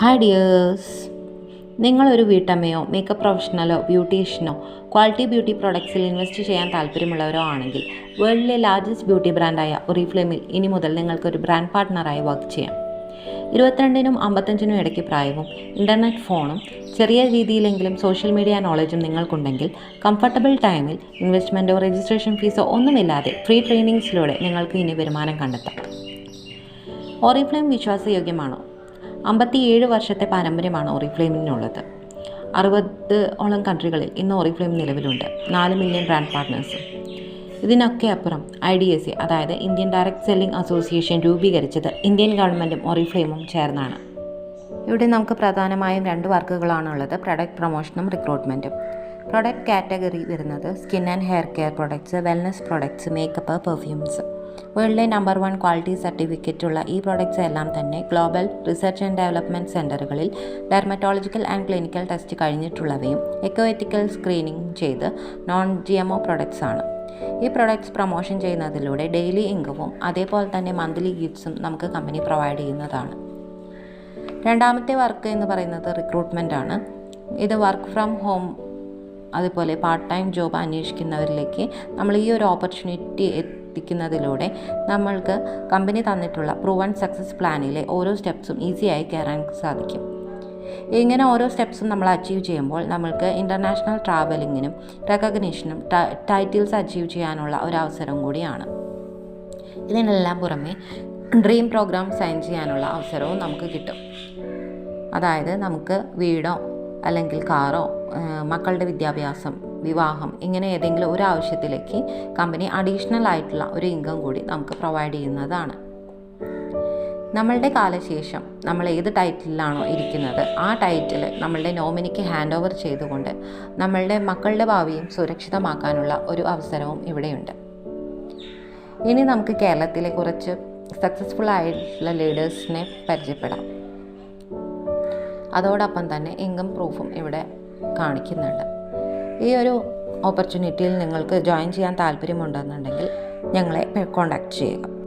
Hi dears നിങ്ങളൊരു വീട്ടമ്മയോ makeup പ്രൊഫഷണലോ ബ്യൂട്ടീഷ്യനോ ക്വാളിറ്റി ബ്യൂട്ടി പ്രോഡക്ട്സിൽ ഇൻവെസ്റ്റ് ചെയ്യാൻ താല്പര്യമുള്ളവരോ ആണെങ്കിൽ വേൾഡിലെ ലാർജസ്റ്റ് ബ്യൂട്ടി ബ്രാൻഡായ ഒറിഫ്ലെമിൽ ഇനി മുതൽ നിങ്ങൾക്കൊരു ബ്രാൻഡ് പാർട്ട്ണറായി വർക്ക് ചെയ്യാം. ഇരുപത്തിരണ്ടിനും അമ്പത്തഞ്ചിനും ഇടയ്ക്ക് പ്രായവും ഇന്റർനെറ്റ് ഫോണും ചെറിയ രീതിയിലെങ്കിലും സോഷ്യൽ മീഡിയ നോളജും നിങ്ങൾക്കുണ്ടെങ്കിൽ കംഫർട്ടബിൾ ടൈമിൽ ഇൻവെസ്റ്റ്മെന്റോ രജിസ്ട്രേഷൻ ഫീസോ ഒന്നുമില്ലാതെ ഫ്രീ ട്രെയിനിങ്സിലൂടെ നിങ്ങൾക്ക് ഇനി വരുമാനം കണ്ടെത്താം. ഓറിഫ്ലെയിം വിശ്വാസയോഗ്യമാണോ? അമ്പത്തിയേഴ് വർഷത്തെ പാരമ്പര്യമാണ് ഓറിഫ്ലെയിമിനുള്ളത്. അറുപത് ഓളം കൺട്രികളിൽ ഇന്ന് ഓറിഫ്ലെയിം നിലവിലുണ്ട്. നാല് മില്യൺ ബ്രാൻഡ് പാർട്ട്നേഴ്സും. ഇതിനൊക്കെ അപ്പുറം ഐ ഡി എസ് സി അതായത് ഇന്ത്യൻ ഡയറക്റ്റ് സെല്ലിംഗ് അസോസിയേഷൻ രൂപീകരിച്ചത് ഇന്ത്യൻ ഗവൺമെന്റും ഒറിഫ്ലെയിമും ചേർന്നാണ്. ഇവിടെ നമുക്ക് പ്രധാനമായും രണ്ട് വർക്കുകളാണുള്ളത്. പ്രൊഡക്റ്റ് പ്രൊമോഷനും റിക്രൂട്ട്മെന്റും പ്രൊഡക്റ്റ് കാറ്റഗറി വരുന്നത് skin and hair care products wellness products makeup perfumes. വേൾഡിലെ number one quality certificate ഉള്ള ഈ പ്രോഡക്റ്റ്സ് എല്ലാം തന്നെ ഗ്ലോബൽ റിസർച്ച് ആൻഡ് ഡെവലപ്മെന്റ് സെന്ററുകളിൽ ഡെർമറ്റോളജിക്കൽ ആൻഡ് ക്ലിനിക്കൽ ടെസ്റ്റ് കഴിഞ്ഞിട്ടുള്ളവയും എക്കോയറ്റിക്കൽ സ്ക്രീനിങ് ചെയ്ത് non G M O products ആണ്. ഈ പ്രൊഡക്ട്സ് പ്രൊമോഷൻ ചെയ്യുന്നതിലൂടെ ഡെയിലി ഇൻകവും അതേപോലെ തന്നെ മന്ത്ലി ഗിഫ്റ്റ്സും നമുക്ക് കമ്പനി പ്രൊവൈഡ് ചെയ്യുന്നതാണ്. രണ്ടാമത്തെ വർക്ക് എന്ന് പറയുന്നത് റിക്രൂട്ട്മെന്റ് ആണ്. ഇത് വർക്ക് ഫ്രം ഹോം അതുപോലെ പാർട്ട് ടൈം ജോബ് അന്വേഷിക്കുന്നവരിലേക്ക് നമ്മൾ ഈ ഒരു ഓപ്പർച്യൂണിറ്റി എത്തിക്കുന്നതിലൂടെ നമ്മൾക്ക് കമ്പനി തന്നിട്ടുള്ള പ്രൂവൺ സക്സസ് പ്ലാനിലെ ഓരോ സ്റ്റെപ്സും ഈസിയായി കയറാൻ സാധിക്കും. ഇങ്ങനെ ഓരോ സ്റ്റെപ്സും നമ്മൾ അച്ചീവ് ചെയ്യുമ്പോൾ നമ്മൾക്ക് ഇന്റർനാഷണൽ ട്രാവലിങ്ങിനും റെക്കഗ്നീഷനും ടൈറ്റിൽസ് അച്ചീവ് ചെയ്യാനുള്ള ഒരു അവസരം കൂടിയാണ്. ഇതിനെല്ലാം പുറമെ ഡ്രീം പ്രോഗ്രാം സൈൻ ചെയ്യാനുള്ള അവസരവും നമുക്ക് കിട്ടും. അതായത് നമുക്ക് വീടോ അല്ലെങ്കിൽ കാറോ മക്കളുടെ വിദ്യാഭ്യാസം വിവാഹം ഇങ്ങനെ ഏതെങ്കിലും ഒരു ആവശ്യത്തിലേക്ക് കമ്പനി അഡീഷണൽ ആയിട്ടുള്ള ഒരു ഇൻകം കൂടി നമുക്ക് പ്രൊവൈഡ് ചെയ്യുന്നതാണ്. നമ്മളുടെ കാലശേഷം നമ്മൾ ഏത് ടൈറ്റിലാണോ ഇരിക്കുന്നത് ആ ടൈറ്റിൽ നമ്മളുടെ നോമിനിക്ക് ഹാൻഡ് ഓവർ ചെയ്തുകൊണ്ട് നമ്മളുടെ മക്കളുടെ ഭാവിയും സുരക്ഷിതമാക്കാനുള്ള ഒരു അവസരവും ഇവിടെയുണ്ട്. ഇനി നമുക്ക് കേരളത്തിലെ കുറച്ച് സക്സസ്ഫുൾ ആയിട്ടുള്ള ലീഡേഴ്സിനെ പരിചയപ്പെടാം. അതോടൊപ്പം തന്നെ ഇൻകം പ്രൂഫും ഇവിടെ കാണിക്കുന്നുണ്ട്. ഈ ഒരു ഓപ്പർച്യൂണിറ്റിയിൽ നിങ്ങൾക്ക് ജോയിൻ ചെയ്യാൻ താല്പര്യമുണ്ടെന്നുണ്ടെങ്കിൽ ഞങ്ങളെ കോൺടാക്റ്റ് ചെയ്യുക.